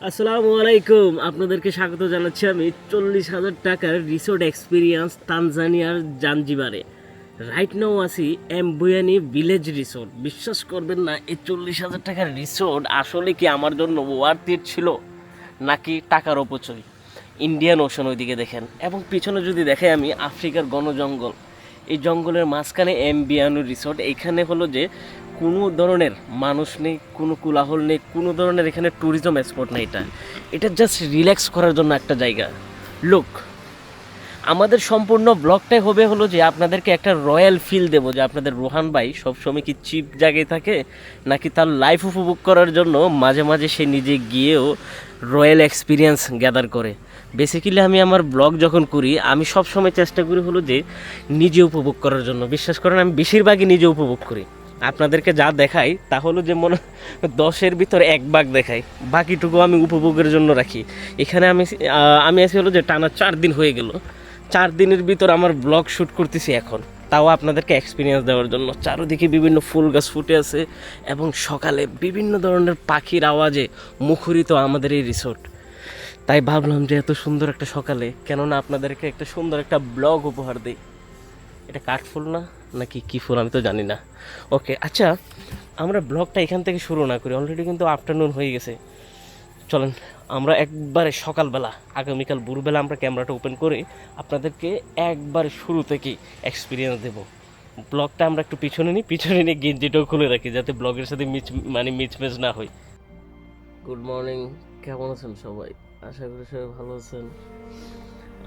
আসসালামু আলাইকুম। আপনাদেরকে স্বাগত জানাচ্ছি আমি চল্লিশ হাজার টাকার রিসোর্ট এক্সপিরিয়েন্স তানজানিয়ার জাঞ্জিবারে। রাইট নাও আছি এমবুয়ানি ভিলেজ রিসোর্ট। বিশ্বাস করবেন না, এই চল্লিশ হাজার টাকার রিসোর্ট আসলে কি আমার জন্য ওয়ার্থ ইট ছিল? নাকি টাকার অপচয়? ইন্ডিয়ান ওশন ওইদিকে দেখেন। এবং পিছনে যদি দেখে আমি আফ্রিকার গণজঙ্গল। এই জঙ্গলের মাঝখানে এমবিয়ানু রিসোর্ট। এইখানে হলো যে কোনো ধরনের মানুষ নেই, কোনো কোলাহল নেই, কোনো ধরনের এখানে ট্যুরিজম স্পট নেই এটা। এটা জাস্ট রিল্যাক্স করার জন্য একটা জায়গা। লোক আমাদের সম্পূর্ণ ব্লগটাই হবে হলো যে আপনাদেরকে একটা রয়্যাল ফিল দেবো যে আপনাদের রোহান ভাই সবসময় কি চিপ জায়গায় থাকে, নাকি তার লাইফ উপভোগ করার জন্য মাঝে মাঝে সে নিজে গিয়েও রয়্যাল এক্সপিরিয়েন্স গ্যাদার করে। বেসিক্যালি আমি আমার ব্লগ যখন করি, আমি সব সময় চেষ্টা করি হলো যে নিজে উপভোগ করার জন্য। বিশ্বাস করেন, আমি বেশিরভাগই নিজে উপভোগ করি। আপনাদেরকে যা দেখাই, তা হলো যে মনে দশের ভিতরে এক ভাগ দেখাই। বাকিটুকু আমি উপভোগের জন্য রাখি। এখানে আমি আমি আছি হলো যে টানা চার দিন হয়ে গেল। চার দিনের ভিতর আমার ব্লগ শ্যুট করতেছি এখন। তাও আপনাদেরকে এক্সপিরিয়েন্স দেওয়ার জন্য। চারোদিকে বিভিন্ন ফুল গাছ ফুটে আছে এবং সকালে বিভিন্ন ধরনের পাখির আওয়াজে মুখরিত আমাদের এই রিসোর্ট তাই ভাবলাম যে এত সুন্দর একটা সকালে, কেননা আপনাদেরকে একটা সুন্দর একটা ব্লগ উপহার দিই। এটা কাঠফুল না? নাকি কী ফুল আমি তো জানি না ওকে আচ্ছা আমরা ব্লগটা এখান থেকে শুরু না করি। অলরেডি কিন্তু আফটারনুন হয়ে গেছে। চলেন, আমরা একবারে সকালবেলা, আগামীকাল ভোরবেলা আমরা ক্যামেরাটা ওপেন করে আপনাদেরকে একবারে শুরু থেকেই এক্সপিরিয়েন্স দেব। ব্লগটা আমরা একটু পিছনে নিই, পিছনে নিয়ে গেঞ্জিটাও খুলে রাখি যাতে ব্লগের সাথে মিচ মানে মিচমেচ না হয়। গুড মর্নিং কেমন আছেন সবাই? আশা করি সবাই ভালো আছেন।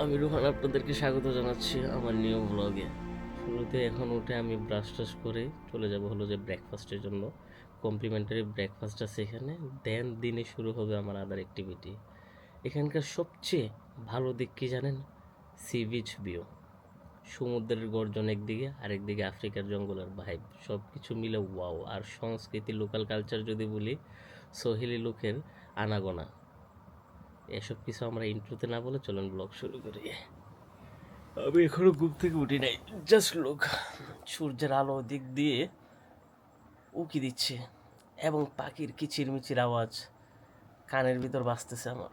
আমি রুহান, আপনাদেরকে স্বাগত জানাচ্ছি আমার নিউ ব্লগে শুরুতে এখন উঠে আমি ব্রাশ টাশ করে চলে যাব হলো যে ব্রেকফাস্টের জন্য। কমপ্লিমেন্টারি ব্রেকফাস্ট আছে এখানে। দেন দিনে শুরু হবে আমার আদার অ্যাক্টিভিটি এখানকার সবচেয়ে ভালো দিক কী জানেন? সি বিচ ভিউ সমুদ্রের গর্জন একদিকে, আরেকদিকে আফ্রিকার জঙ্গলের ভাইব সব কিছু মিলে ওয়াও আর সংস্কৃতি লোকাল কালচার যদি বলি, সোহেলি লোকের আনাগোনা। এসব কিছু আমরা ইন্ট্রোতে না বলে চলুন ব্লগ শুরু করি। আমি এখনও ঘুম থেকে উঠি নাই। জাস্ট লোক সূর্যের আলো দিক দিয়ে উকি দিচ্ছে এবং পাখির কিচিরমিচির আওয়াজ কানের ভিতর বাজতেছে আমার।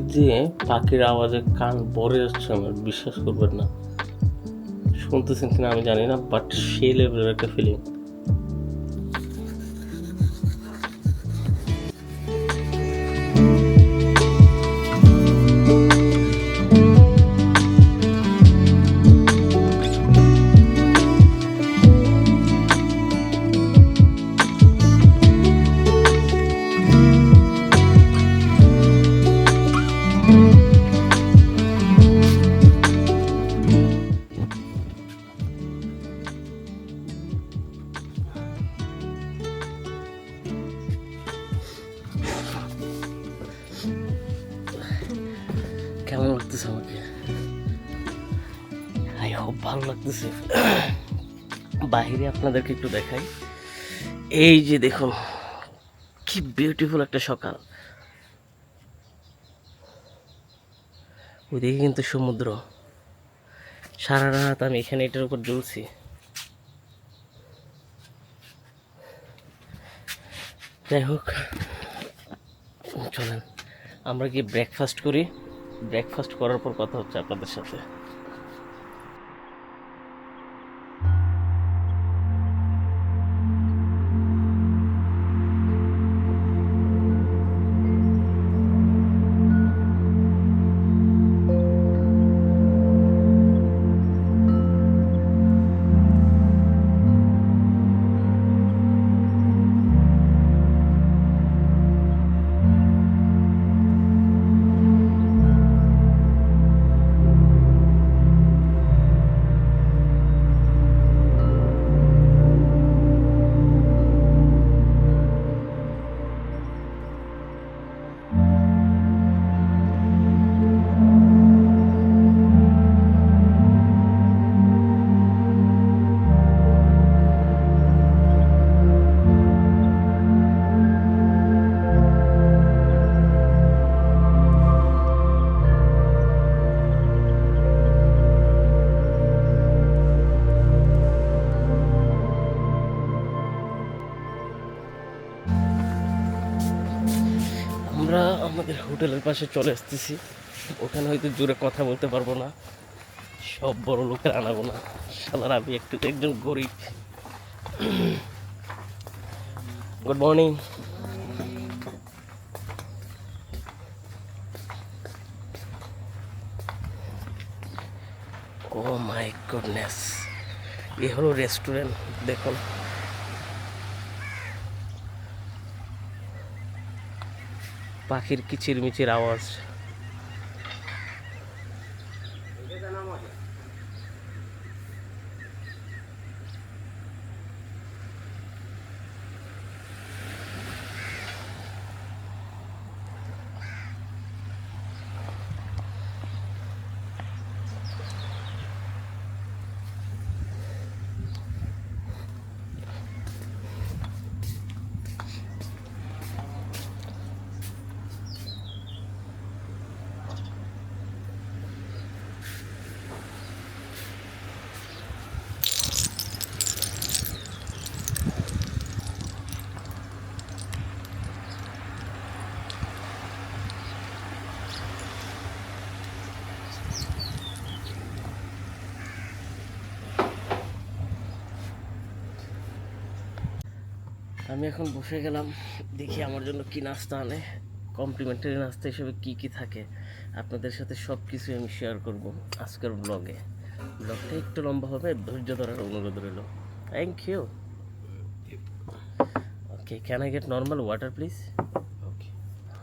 দিয়ে পাখির আওয়াজে কান ভরে যাচ্ছে আমার, বিশ্বাস করবেন না। শুনতেছেন কিনা আমি জানি না বাট সেই লেভেলের একটা ফিলিং আপনাদেরকে একটু দেখাই। এই যে দেখুন কি বিউটিফুল একটা সকাল। ওইদিকে কিন্তু সমুদ্র। সারা রাত আমি এখানে এটার উপর জ্বলছি। যাই হোক, চলেন। আমরা কি ব্রেকফাস্ট করি। ব্রেকফাস্ট করার পর কথা হচ্ছে আপনাদের সাথে। পাশে চলে আসতেছি। ওখানে হয়তো জোরে কথা বলতে পারব না। সব বড় লোকের আনাবো না সালার আমি একটু একজন গরিব। Good morning oh my goodness এ হলো রেস্টুরেন্ট দেখুন। পাখির কিচিরমিচির আওয়াজ। আমি এখন বসে গেলাম দেখি আমার জন্য কি নাস্তা আনে। কমপ্লিমেন্টারি নাস্তা হিসেবে কি কি থাকে। আপনাদের সাথে সব কিছু আমি শেয়ার করব আজকের ব্লগে ব্লগটা একটু লম্বা হবে ধৈর্য ধরার অনুরোধ রইল। Thank you okay can I get normal water please Okay.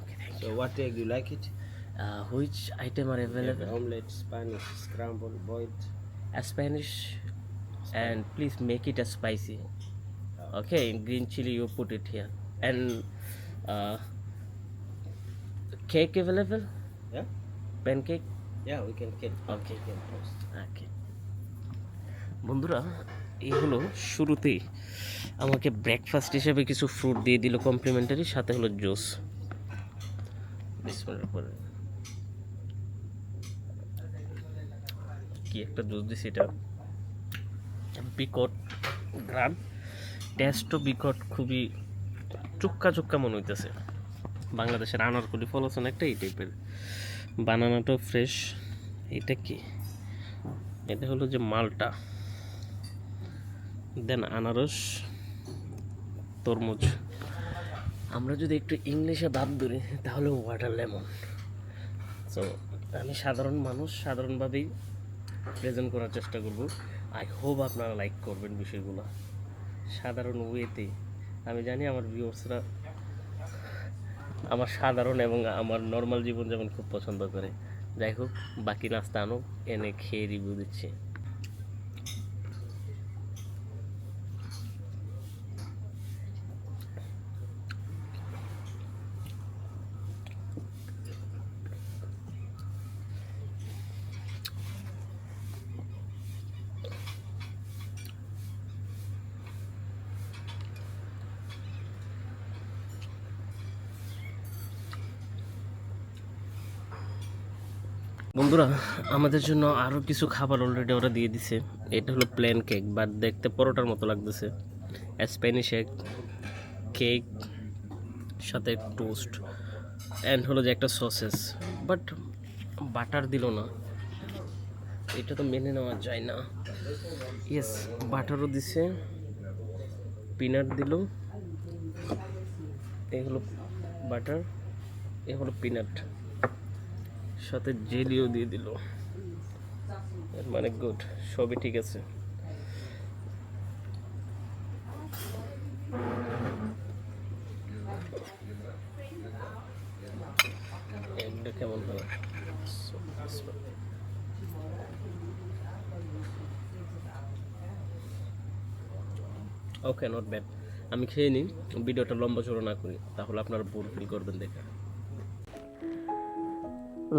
Okay thank So what egg you like it? You which item are available Omelette, Spanish, scrambled, boiled. Spanish? And please make it a spicy. Okay, in green chili you put it here. And uh, cake available? Yeah. Pancake? Yeah, we can get. Okay. Can toast. Okay. বন্ধুরা এই হলো শুরুতেই আমাকে breakfast হিসেবে কিছু fruit দিয়ে দিল complimentary সাথে হলো জুস বিসমিল্লাহ করে কি একটা জুস দিছি এটা বিকট গ্রাম টেস্টও বিকট খুবই চুক্কা চুক্কা মনে হইতেছে। বাংলাদেশের আনারকলি ফল আছে একটা, এই টাইপের বানানাটাও ফ্রেশ এটা কি? এটা হলো যে মালটা। দেন আনারস, তরমুজ। আমরা যদি একটু ইংলিশে ভাব ধরি, তাহলে ওয়াটার লেমন সো আমি সাধারণ মানুষ, সাধারণভাবেই প্রেজেন্ট করার চেষ্টা করব। আই হোপ আপনারা লাইক করবেন বিষয়গুলো। সাধারণ ওয়েতে। আমি জানি আমার ভিউয়ার্সরা আমার সাধারণ এবং আমার নর্মাল জীবনযাপন খুব পছন্দ করে। যাই হোক, বাকি নাস্তা আনো, এনে খেয়ে রিভিউ দিচ্ছি। বন্ধুরা, আমাদের জন্য আরও কিছু খাবার অলরেডি ওরা দিয়ে দিছে। এটা হলো প্লেন কেক বাট দেখতে পরোটার মতো লাগতেছে। স্প্যানিশ এগ কেক সাথে টোস্ট অ্যান্ড হলো যে একটা সসেস বাট বাটার দিল না। এটা তো মেনে নেওয়া যায় না। ইয়েস বাটারও দিছে। পিনাট দিল। এই হলো বাটার এ হলো পিনাট সাথে জেলিও দিয়ে দিল। মানে গুড সবই ঠিক আছে। এগুলো কেমন হবে ওকে নট ব্যাড আমি খেয়ে নিই, ভিডিওটা লম্বা চড়ো না করি, তাহলে আপনারা বোর ফিল করবেন দেখে।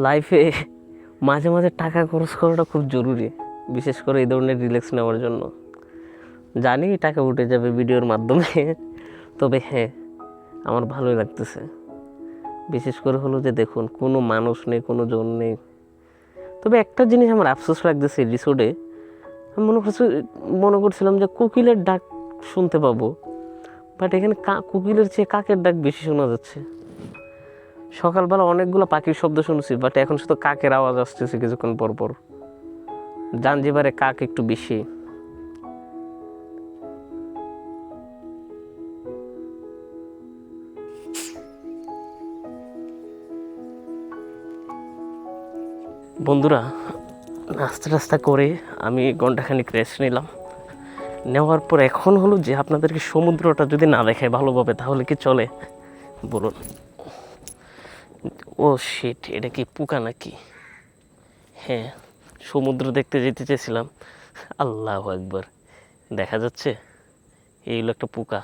লাইফে মাঝে মাঝে টাকা খরচ করাটা খুব জরুরি, বিশেষ করে এই ধরনের রিল্যাক্স নেওয়ার জন্য। জানি টাকা উঠে যাবে ভিডিওর মাধ্যমে, তবে হ্যাঁ আমার ভালোই লাগতেছে। বিশেষ করে হলো যে দেখুন, কোনো মানুষ নেই, কোনো জন নেই। তবে একটা জিনিস আমার আফসোস লাগতেছে রিসোর্টে আমি মনে করছি, মনে করছিলাম যে কোকিলের ডাক শুনতে পাবো বাট এখানে কা, কোকিলের চেয়ে কাকের ডাক বেশি শোনা যাচ্ছে। সকালবেলা অনেকগুলো পাখির শব্দ শুনছি বাট এখন শুধু কাকের আওয়াজ আসতেছে কিছুক্ষণ পর পর। কাক একটু বেশি। বন্ধুরা, নাস্তা টাস্তা করে আমি ঘন্টাখানিক রেস্ট নিলাম। নেওয়ার পর এখন হলো যে আপনাদেরকে সমুদ্রটা যদি না দেখায় ভালোভাবে, তাহলে কি চলে? বলুন। ও শিট এটা কি পোকা নাকি? হ্যাঁ সমুদ্র দেখতে যেতে চেয়েছিলাম। আল্লাহ একবার দেখা যাচ্ছে, এই হলো একটা পোকা।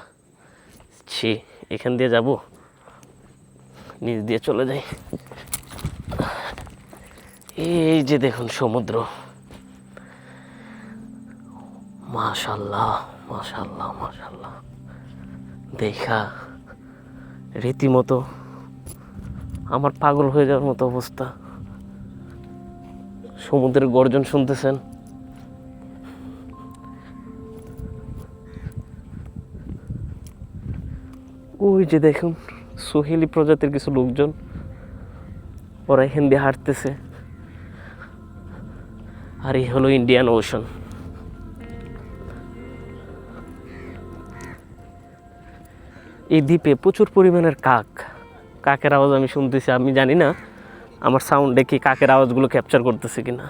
ছি, এখান দিয়ে যাব? নিচ দিয়ে চলে যাই। এই যে দেখুন সমুদ্র। মাশাল্লাহ মাশাল্লাহ মাশাল্লাহ দেখা, রীতিমতো আমার পাগল হয়ে যাওয়ার মতো অবস্থা। সমুদ্রের গর্জন শুনতেছেন। ওই যে দেখুন, সোহেলি প্রজাতির কিছু লোকজন। ওরা দিয়ে হাঁটতেছে। আর এই হলো ইন্ডিয়ান ওশন এই দ্বীপে প্রচুর পরিমাণের কাক। কাকের আওয়াজ আমি শুনতেছি, আমি জানি না আমার সাউন্ডে কি কাকের আওয়াজগুলো ক্যাপচার করতেছে কিনা।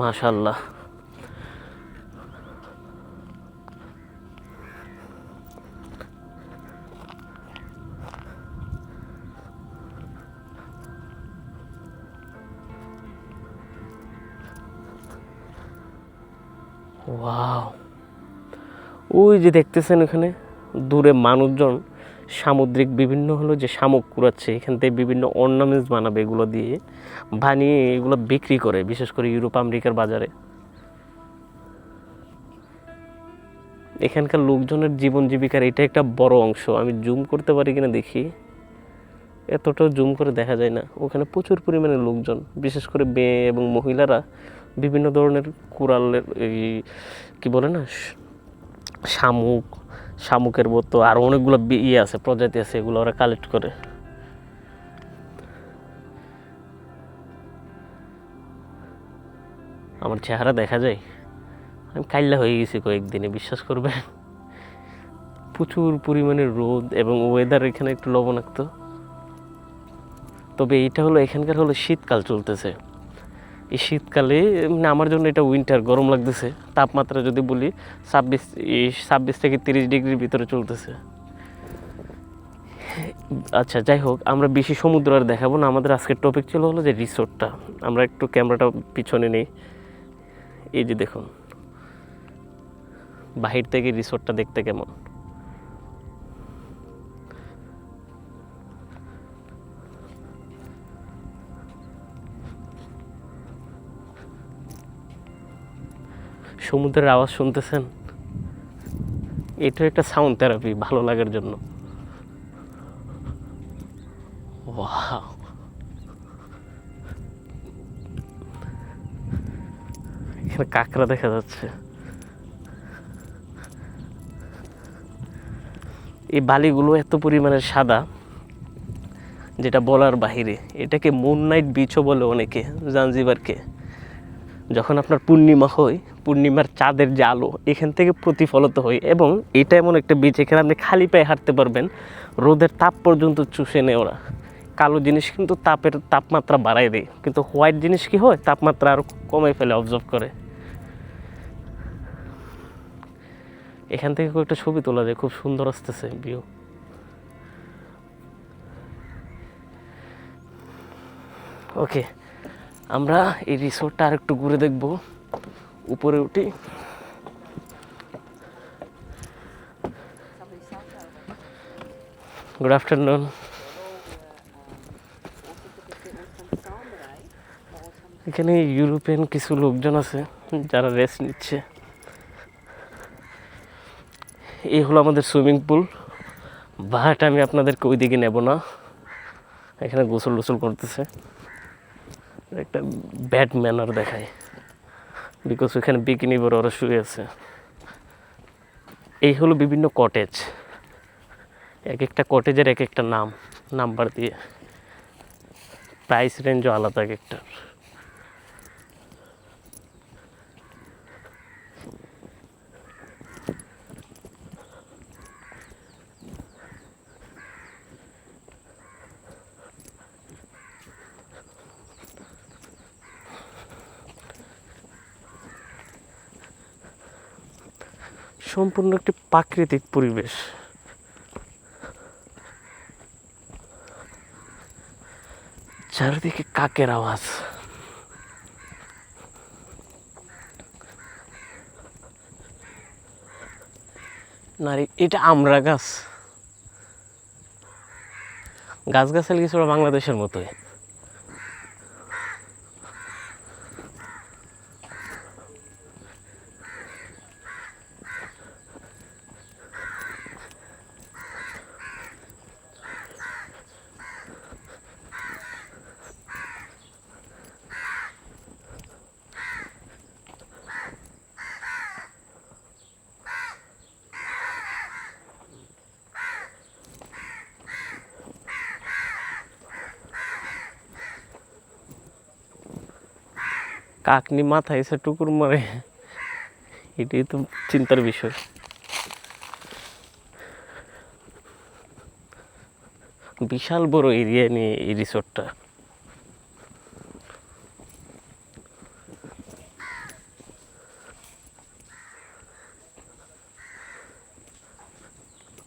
মাশাল্লাহ ওয়াও ওই যে দেখতেছেন এখানে, দূরে মানুষজন সামুদ্রিক বিভিন্ন হলো যে শামুক কুড়াচ্ছে, এখান থেকে বিভিন্ন অর্নামেন্টস বানাবে এগুলো দিয়ে, বানিয়ে এগুলো বিক্রি করে, বিশেষ করে ইউরোপ, আমেরিকার বাজারে। এখানকার লোকজনের জীবন জীবিকার এটা একটা বড় অংশ। আমি জুম করতে পারি কিনা দেখি। এতটাও জুম করে দেখা যায় না। ওখানে প্রচুর পরিমাণে লোকজন, বিশেষ করে মেয়ে এবং মহিলারা বিভিন্ন ধরনের কুড়ালের এই কী বলে না, শামুক শামুকের মতো আরও অনেকগুলো ইয়ে আছে, প্রজাতি আছে, এগুলো ওরা কালেক্ট করে। আমার চেহারা দেখা যায়? আমি কাইল্লা হয়ে গেছি কয়েকদিনে, বিশ্বাস করবে প্রচুর পরিমাণে রোদ এবং ওয়েদার এখানে একটু লবণাক্ত। তবে এইটা হলো, এখানকার হলো শীতকাল চলতেছে। এই শীতকালে মানে আমার জন্য এটা উইন্টার গরম লাগতেছে। তাপমাত্রা যদি বলি, ছাব্বিশ ছাব্বিশ থেকে তিরিশ ডিগ্রির ভিতরে চলতেছে। আচ্ছা যাই হোক, আমরা বেশি সমুদ্র আর দেখাবো না। আমাদের আজকের টপিক ছিল হলো যে রিসোর্টটা আমরা একটু ক্যামেরাটা পিছনে নেই। এই যে দেখুন, বাহির থেকে রিসোর্টটা দেখতে কেমন? সমুদ্রের আওয়াজ শুনতেছেন? এটা একটা সাউন্ড থেরাপি ভালো লাগার জন্য. এখানে কাঁকড়া দেখা যাচ্ছে। এই বালিগুলো এত পরিমাণে সাদা, যেটা বলার বাহিরে। এটাকে মুন নাইট বিচও বলে অনেকে জাঞ্জিবারকে যখন আপনার পূর্ণিমা হয়, পূর্ণিমার চাঁদের যে আলো এখান থেকে প্রতিফলিত হয় এবং এটা এমন একটা বীজ, এখানে আপনি খালি পায়ে হাঁটতে পারবেন। রোদের তাপ পর্যন্ত চুষে নেয় ওরা কালো জিনিস কিন্তু তাপের তাপমাত্রা বাড়ায় দেয়। কিন্তু হোয়াইট জিনিস কি হয়? তাপমাত্রা আরও কমে ফেলে, অবজার্ভ করে। এখান থেকে কয়েকটা ছবি তোলা যায়, খুব সুন্দর আসতেছে ভিউ ওকে আমরা এই রিসোর্টটা আর একটু ঘুরে দেখব। উপরে উঠি। গুড আফটারনুন এখানে ইউরোপিয়ান কিছু লোকজন আছে, যারা রেস্ট নিচ্ছে। এই হলো আমাদের সুইমিং পুল। বাট আমি আপনাদেরকে ওইদিকে নেব না। এখানে গোসল টোসল করতেছে। একটা ব্যাড ম্যানার দেখায়। বিকজ ওখানে বিকিনি বড় ওরা শুয়ে আছে। এই হলো বিভিন্ন কটেজ এক একটা কটেজের এক একটা নাম নাম্বার দিয়ে। প্রাইস রেঞ্জও আলাদা এক একটা সম্পূর্ণ একটি প্রাকৃতিক পরিবেশ। চারিদিকে কাকের আওয়াজ। নারী, এটা আমরা গাছ। গাছ গাছালি কিছুটা বাংলাদেশের মতোই? কাকনি মাথায় এসে টুকুর মারে। এটাই তো চিন্তার বিষয়। বিশাল বড় এরিয়া নিয়ে এই রিসোর্টটা।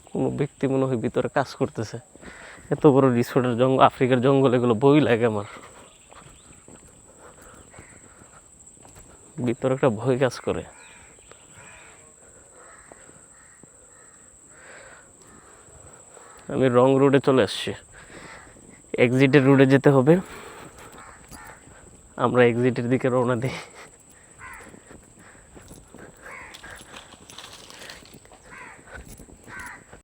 কোনো ব্যক্তি মনে হয় ভিতরে কাজ করতেছে। এত বড় রিসোর্টের জঙ্গল আফ্রিকার জঙ্গল, এগুলো বই লাগে আমার। ভিতরে একটা ভয় কাজ করে। আমি রং রোডে চলে আসছি। এক্সিটের রোডে যেতে হবে। আমরা এক্সিটের দিকে রওনা দিই।